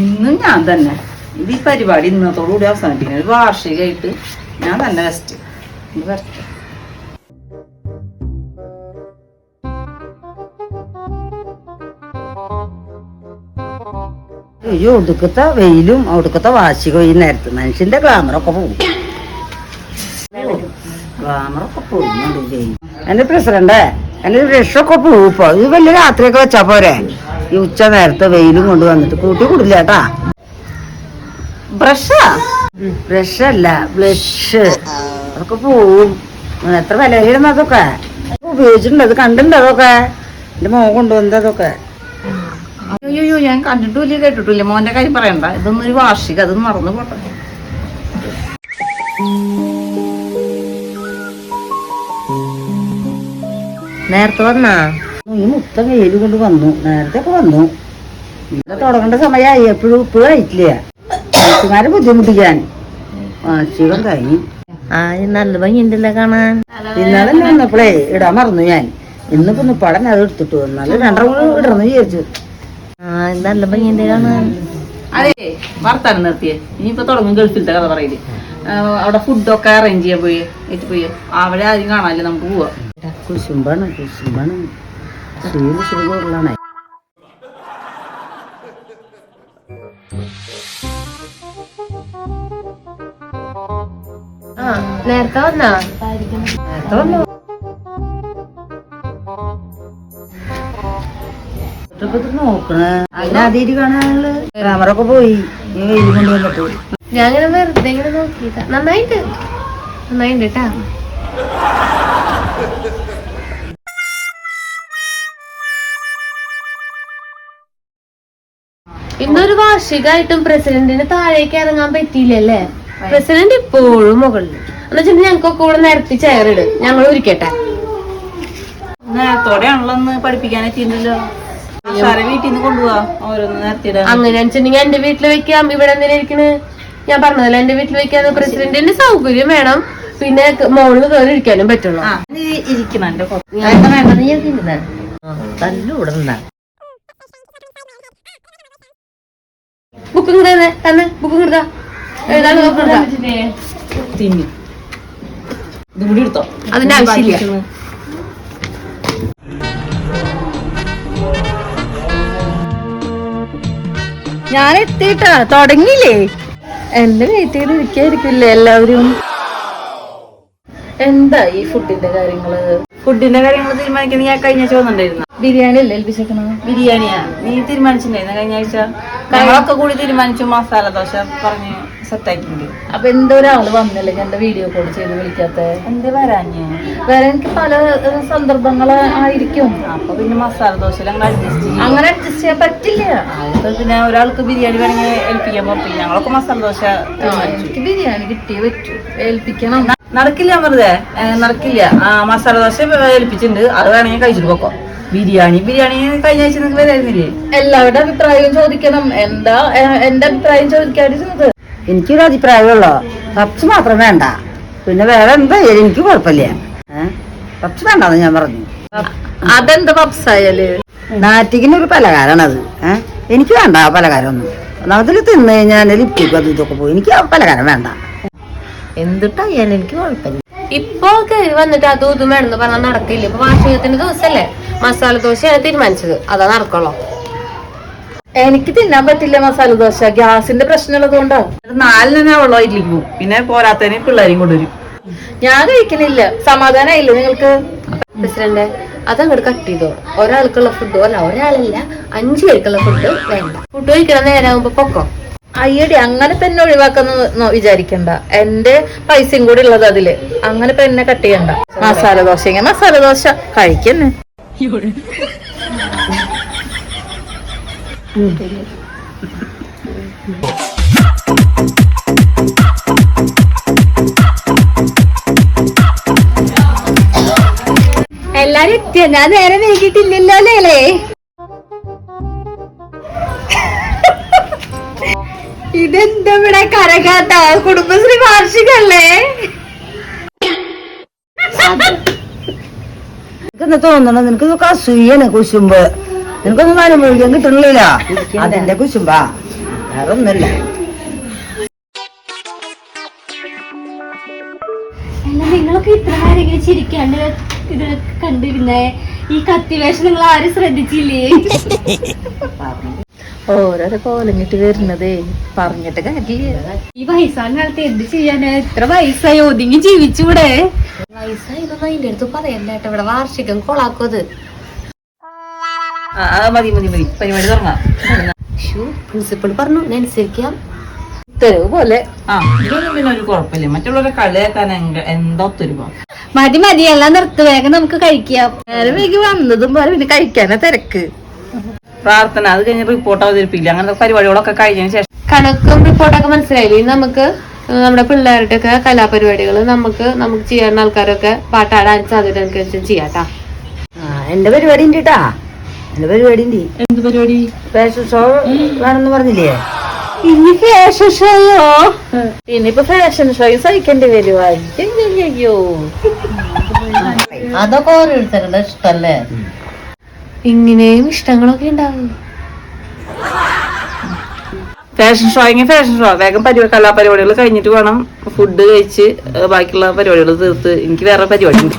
ഇന്നും ഞാൻ തന്നെ. ഇത് ഈ പരിപാടി ഇന്നത്തോടുകൂടി അവസാനിപ്പിക്കുന്നത് ഒരു വാർഷികമായിട്ട് ഞാൻ തന്നെ ബെസ്റ്റ് ഇത് വരട്ടെ. ഈ ഒടുക്കത്തെ വെയിലും ഒടുക്കത്തെ വാശിക ഈ നേരത്ത് മനുഷ്യന്റെ ഗ്ലാമറൊക്കെ പോകും. ഗ്ലാമറൊക്കെ പോകുന്നുണ്ട് എന്റെ പ്രസിഡന്റ് എന്റെ രക്ഷൊക്കെ പോകും ഇപ്പൊ. ഇത് വലിയ രാത്രിയൊക്കെ വെച്ചാ പോരെ? ഈ ഉച്ച നേരത്തെ വെയിലും കൊണ്ട് വന്നിട്ട് കൂട്ടി കൂടില്ല കേട്ടാ. ബ്രഷാ? അല്ല ബ്ലഷ്. അതൊക്കെ പോവും. എത്ര വില വരുന്ന അതൊക്കെ ഉപയോഗിച്ചിട്ടുണ്ട്. അത് കണ്ടിട്ടുണ്ട് അതൊക്കെ? എന്റെ മോൻ കൊണ്ടുവന്നത് അതൊക്കെ. അയ്യോ ഞാൻ കണ്ടിട്ടില്ല കേട്ടിട്ടില്ല മോന്റെ കാര്യം പറയണ്ട. ഇതൊന്നും ഒരു വാർഷിക അത് മറന്നു പോട്ടെ. നേരത്തെ വന്നാ? ഈ മുത്ത വെയിൽ കൊണ്ട് വന്നു. നേരത്തെ ഒക്കെ വന്നു. ഇവിടെ തുടങ്ങേണ്ട സമയമായി. എപ്പോഴും ഇപ്പോഴും ആയിട്ടില്ല. മനുഷ്യന്മാരെ ബുദ്ധിമുട്ടിക്കാൻ. വാർഷികം കഴിഞ്ഞു ആ നല്ല ഭംഗിയുണ്ടല്ലോ കാണാൻ. ഇന്നലെ വന്നപ്പോഴേ ഇടാൻ മറന്നു ഞാൻ. ഇന്നിപ്പോ പടം അത് എടുത്തിട്ട് വന്നാലും രണ്ടര മൂന്ന് ഇടണം വിചാരിച്ചു. ആ നല്ല ഭംഗിയുണ്ട് കാണാൻ. അതെ വർത്താനം നിർത്തിയേ. ഇനിയിപ്പോ തുടങ്ങും ഗൾഫിലത്തെ കഥ പറയില്ലേ അവിടെ ഫുഡൊക്കെ അറേഞ്ച് ചെയ്യാൻ പോയി. പോയി. അവിടെ ആരും കാണാനില്ല നമുക്ക് പോവാ. കുശുമ്പാണ് കുശുമ്പാണ്. സുഖമുള്ളാണ് ആ നേരത്തെ വന്നാ? നേരത്തെ വന്നു? ക്യാമറൊക്കെ പോയി. ഞാൻ ഇങ്ങനെ വെറുതെ ഇങ്ങനെ നോക്കിയതാ. നന്നായിട്ട് നന്നായിട്ട് കേട്ടാ ഇന്നൊരു വാർഷികമായിട്ടും പ്രസിഡന്റിന് താഴേക്ക് ഇറങ്ങാൻ പറ്റിയില്ലല്ലേ? പ്രസിഡന്റ് ഇപ്പോഴും മുകളിൽ. എന്ന് വെച്ചാൽ ഞങ്ങൾക്കൊക്കെ കൂടെ നിരത്തി ചേറിട് ഞങ്ങൾ ഒരുക്കട്ടെ. നേരത്തോടെയാണല്ലോ ഒന്ന് പഠിപ്പിക്കാനെത്തിയില്ലല്ലോ സാറെ വീട്ടിൽ നിന്ന് കൊണ്ടുപോവാ. ഓരോന്ന് അങ്ങനെ വെച്ചിട്ടുണ്ടെങ്കിൽ എന്റെ വീട്ടിൽ വെക്കാം. ഇവിടെ എന്തിനാ ഇരിക്കണ്? ഞാൻ പറഞ്ഞതല്ല എന്റെ വീട്ടിൽ വെക്കാന്ന് പ്രസിഡന്റിന് സൗകര്യം വേണം. പിന്നെ മോളിൽ കയറി ഇരിക്കാനും പറ്റുള്ളൂ. ആ നീ ഇരിക്കണം എന്റെ കൊ- തല്ലൂടുന്ന ബുക്ക് ഇങ്ങടെ തന്നെ ബുക്ക് ഇങ്ങടാ എഴുതാൻ തിന്നി. ഇതും കൂടി എടുത്തോ. അതിന്റെ ആവശ്യമില്ല. ഞാൻ എത്തിയിട്ടാ. തുടങ്ങിയില്ലേ? എന്റെ വെയിറ്റ് ചെയ്ത് ഇരിക്കായിരിക്കില്ലേ എല്ലാവരും? എന്താ ഈ ഫുഡിന്റെ കാര്യങ്ങൾ? ഫുഡിന്റെ കാര്യങ്ങൾ തീരുമാനിക്കുന്ന ഞാൻ കഴിഞ്ഞ ആഴ്ച വന്നിട്ടുണ്ടായിരുന്നു. ബിരിയാണി അല്ലേ ഏൽപ്പിച്ചേക്കണ ബിരിയാണിയാ. നീ തീരുമാനിച്ചിട്ടുണ്ടായിരുന്നു കഴിഞ്ഞ ആഴ്ച ഞങ്ങളൊക്കെ കൂടി തീരുമാനിച്ചു മസാല ദോശ പറഞ്ഞ് സെറ്റാക്കിയിട്ടുണ്ട്. അപ്പൊ എന്തോ ഒരാൾ വന്നില്ലെങ്കിൽ എന്റെ വീഡിയോ കോൾ ചെയ്ത് വിളിക്കാത്ത? എന്ത് വരാഞ്ഞ്? വേറെ എനിക്ക് പല സന്ദർഭങ്ങൾ ആയിരിക്കും. അപ്പൊ പിന്നെ മസാല ദോശ ഞങ്ങൾ അഡ്ജസ്റ്റ് ചെയ്യും. അങ്ങനെ അഡ്ജസ്റ്റ് ചെയ്യാൻ പറ്റില്ല. അപ്പൊ പിന്നെ ഒരാൾക്ക് ബിരിയാണി വേണമെങ്കിൽ ഏൽപ്പിക്കാൻ പറ്റില്ല ഞങ്ങളൊക്കെ മസാല ദോശ എനിക്ക് ബിരിയാണി കിട്ടിയേ പറ്റൂ. ഏൽപ്പിക്കണം. നടക്കില്ല വെറുതെ. നടക്കില്ല. ആ മസാല ദോശ ഏൽപ്പിച്ചിട്ടുണ്ട് അത് വേണമെങ്കിൽ കഴിച്ചിട്ട് പോക്കോ. ബിരിയാണി ബിരിയാണി കഴിഞ്ഞ ആഴ്ച നിങ്ങൾക്ക് വരായിരുന്നില്ലേ എല്ലാവരുടെ അഭിപ്രായവും ചോദിക്കണം. എന്താ എന്റെ അഭിപ്രായം ചോദിക്കാതിരുന്നത് എനിക്കൊരു അഭിപ്രായമുള്ളോ. പപ്സ് മാത്രം വേണ്ട. പിന്നെ വേറെ എന്താ? എനിക്ക് കുഴപ്പമില്ല. പപ്സ് വേണ്ടെന്ന് ഞാൻ പറഞ്ഞു. അതെന്താ പപ്സായാൽ? നാറ്റിക്കിന് ഒരു പലഹാരമാണത് ഏഹ് എനിക്ക് വേണ്ട ആ പലഹാരം ഒന്നും ഒന്നാമതിൽ തിന്നു കഴിഞ്ഞാൽ ലിപ്റ്റിക്കും അത് ഇതൊക്കെ പോയി എനിക്ക് ആ പലഹാരം വേണ്ട. എന്തിട്ടായാലും എനിക്ക് കുഴപ്പമില്ല. ഇപ്പോ കയറി വന്നിട്ട് അതും ഇതും വേണമെന്ന് പറഞ്ഞാൽ നടക്കില്ല. ഇപ്പൊ വാർഷികത്തിന്റെ ദിവസല്ലേ? മസാല ദോശയാണ് തീരുമാനിച്ചത്. അതാ നടക്കുള്ളൂ. എനിക്ക് തിന്നാൻ പറ്റില്ല മസാല ദോശ. ഗ്യാസിന്റെ പ്രശ്നമുള്ളത് കൊണ്ടാ. ഒരു നാലിനെ വെള്ളം ഇഡ്ലിക്ക് പിന്നെ പോരാത്തതിന് പിള്ളേരും കൊണ്ടുവരും. ഞാൻ കഴിക്കണില്ല. സമാധാനമായില്ല നിങ്ങൾക്ക്? പ്രസിഡന്റ് അതങ്ങോട്ട് കട്ട് ചെയ്തോ. ഒരാൾക്കുള്ള ഫുഡ് അല്ല ഒരാളല്ല അഞ്ചു പേർക്കുള്ള ഫുഡ് വേണ്ട. ഫുഡ് കഴിക്കണ നേരാകുമ്പോ പൊക്കോ? അയ്യടി അങ്ങനെ തന്നെ ഒഴിവാക്കാന്ന് വിചാരിക്കണ്ട. എന്റെ പൈസയും കൂടി ഉള്ളത് അതിൽ. അങ്ങനെ പെന്നെ കട്ട് ചെയ്യണ്ട. മസാല ദോശ ഇങ്ങനെ മസാല ദോശ. കഴിക്കന്നെ. എല്ലാരും എത്തിയ? ഞാൻ നേരെ വൈകിട്ടില്ലല്ലോ അല്ലേ? ഇതെന്താ ഇവിടെ കരകാത്ത കുടുംബശ്രീ വാർഷികല്ലേ? തോന്നണം നിനക്ക് ഇതൊക്കെ അസൂയാണ് കുശുമ്പ്. നിനക്കൊന്നും അനുഭവിക്കാൻ കിട്ടണില്ല അതിന്റെ കുശുമ്പാ. വേറെ ഒന്നുമില്ല നിങ്ങളൊക്കെ ഇത്ര നേരം ഇങ്ങനെ ചിരിക്കാണ്ട് ഇത് കണ്ടിരുന്നേ ഈ കത്തിവേഷം നിങ്ങൾ ആരും ശ്രദ്ധിച്ചില്ലേ? ഓരോരോ കോലങ്ങിട്ട് വരുന്നതേ പറഞ്ഞിട്ട് കാര്യമില്ല. ഈ വയസ്സായ കാലത്ത് എന്ത് ചെയ്യാന്? എത്ര വയസ്സായി? ഒതുങ്ങി ജീവിച്ചൂടെ? വയസ്സായതൊന്നും അതിന്റെ അടുത്ത് പറയല്ല കേട്ടോ. ഇവിടെ വാർഷികം കൊളാക്കും അത്. ആ ആ, മതി മതി മതി. പരിപാടി തുടങ്ങാം. പ്രിൻസിപ്പൾ പറഞ്ഞു ഞാൻ അനുസരിക്കാം തെരുവ് പോലെ. ഒരു കുഴപ്പമില്ല. മറ്റുള്ളവരെ കളിയാക്കാൻ എന്താ ഒത്തൊരുമ മതി മതി. എല്ലാം നിർത്തു. വേഗം നമുക്ക് കഴിക്കാം. നേരം വൈകി വന്നതും പോലെ പിന്നെ കഴിക്കാനാ തിരക്ക്. പ്രാർത്ഥന അത് കഴിഞ്ഞ് റിപ്പോർട്ട് അവതരിപ്പിക്കില്ല. അങ്ങനത്തെ പരിപാടികളൊക്കെ കഴിഞ്ഞതിന് ശേഷം. കണക്കും റിപ്പോർട്ടൊക്കെ മനസ്സിലായില്ലേ? ഇന്ന് നമുക്ക് നമ്മുടെ പിള്ളേരുടെ ഒക്കെ കലാപരിപാടികൾ നമുക്ക് നമുക്ക് ചെയ്യാൻ ആൾക്കാരൊക്കെ പാട്ടാ ഡാൻസ് അതിനനുസരിച്ച് ചെയ്യാട്ടാ എന്റെ പരിപാടി ഉണ്ട് കേട്ടാ എന്റെ പരിപാടി ഉണ്ട്. എന്ത് പരിപാടി? ഫാഷൻ ഷോ വേണമെന്ന് പറഞ്ഞില്ലേ? ഇനി ഫാഷൻ ഷോയോ ഇനിയിപ്പോ ഫാഷൻ ഷോയും സഹിക്കേണ്ടി വരുവാ അയ്യോ അതൊക്കെ ഓരോരുത്തരുടെ ഇഷ്ടല്ലേ? ഇങ്ങനെയും ഇഷ്ടങ്ങളൊക്കെ ഉണ്ടാവും ഫാഷൻ ഷോ എങ്കിൽ ഫാഷൻ ഷോ വേഗം പരിപാടി കലാപരിപാടികൾ കഴിഞ്ഞിട്ട് വേണം. ഫുഡ് കഴിച്ച് ബാക്കിയുള്ള പരിപാടികൾ തീർത്ത്. എനിക്ക് വേറെ പരിപാടി ഉണ്ട്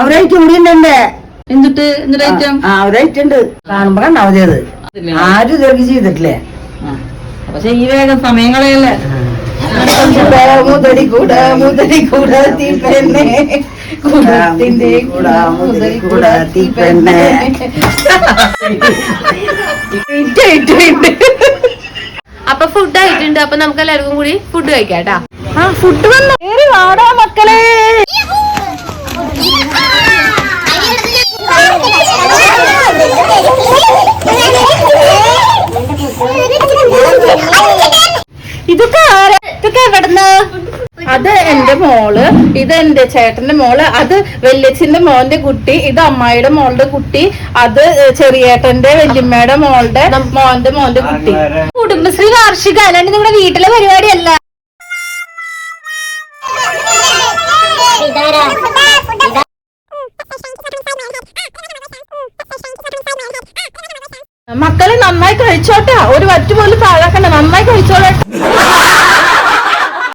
അവരായിട്ട് ഇവിടെ എന്നിട്ട് എന്നിട്ട് അവരായിട്ടുണ്ട്. കാണുമ്പോ കണ്ടാ ആരും ഇതൊക്കെ ചെയ്തിട്ടില്ലേ? പക്ഷെ ഈ വേഗം സമയങ്ങളെയല്ലേ? മുതലി കൂട മുതലി കൂട തീപ്പെണ്ണെ കൂടത്തിന്റെ കൂട മുതലി കൂട തീപ്പെണ്ണെ അപ്പൊ ഫുഡ് ആയിട്ടുണ്ട്. അപ്പൊ നമുക്ക് എല്ലാവർക്കും കൂടി ഫുഡ് കഴിക്കാട്ടാ ആ ഫുഡ് വന്നു. വാടാ മക്കളെ. ഇതൊക്കെ ആരാ? ഇതൊക്കെ എവിടുന്ന്? അത് എന്റെ മോൾ. ഇത് എന്റെ ചേട്ടന്റെ മോൾ. അത് വല്യച്ഛന്റെ മോന്റെ കുട്ടി. ഇത് അമ്മായിയുടെ മോളുടെ കുട്ടി. അത് ചെറിയേട്ടന്റെ വല്യമ്മയുടെ മോളുടെ മോന്റെ മോന്റെ കുട്ടി. കുടുംബശ്രീ വാർഷിക. അല്ലാണ്ട് നമ്മുടെ വീട്ടിലെ പരിപാടിയല്ല. കഴിച്ചോട്ടാ. ഒരു വറ്റ് പോലും പാഴാക്കണ്ട. നന്നായി കഴിച്ചോളട്ടെ